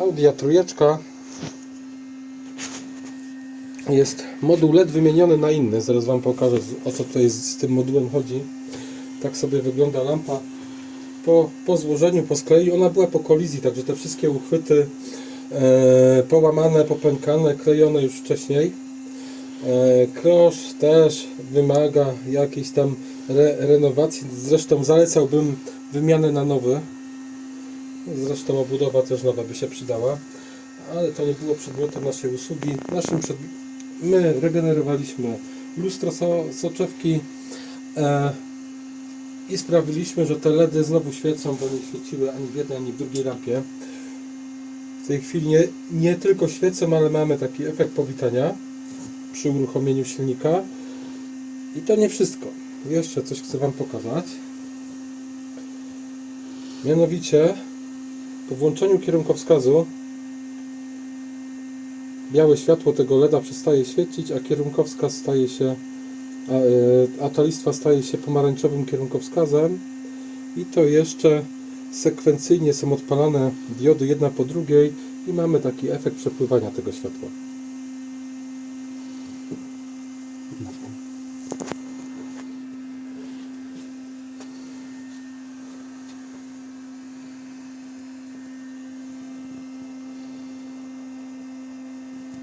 Audia trójeczka. Jest moduł LED wymieniony na inny. Zaraz Wam pokażę o co tutaj z, tym modułem chodzi. Tak sobie wygląda lampa po, po złożeniu, po sklei. Ona była po kolizji, także te wszystkie uchwyty e, połamane, popękane, klejone już wcześniej. E, Klosz też wymaga jakiejś tam re, renowacji. Zresztą zalecałbym wymianę na nowy. Zresztą obudowa też nowa by się przydała. Ale to nie było przedmiotem naszej usługi. Naszym przed... My regenerowaliśmy lustro so, soczewki e, i sprawiliśmy, że te LEDy znowu świecą, bo nie świeciły ani w jednej, ani w drugiej lampie. W tej chwili nie, nie tylko świecą, ale mamy taki efekt powitania przy uruchomieniu silnika. I to nie wszystko. Jeszcze coś chcę Wam pokazać. Mianowicie po włączeniu kierunkowskazu białe światło tego LEDa przestaje świecić, a kierunkowskaz staje się a, e, a ta listwa staje się pomarańczowym kierunkowskazem i to jeszcze sekwencyjnie są odpalane diody jedna po drugiej i mamy taki efekt przepływania tego światła.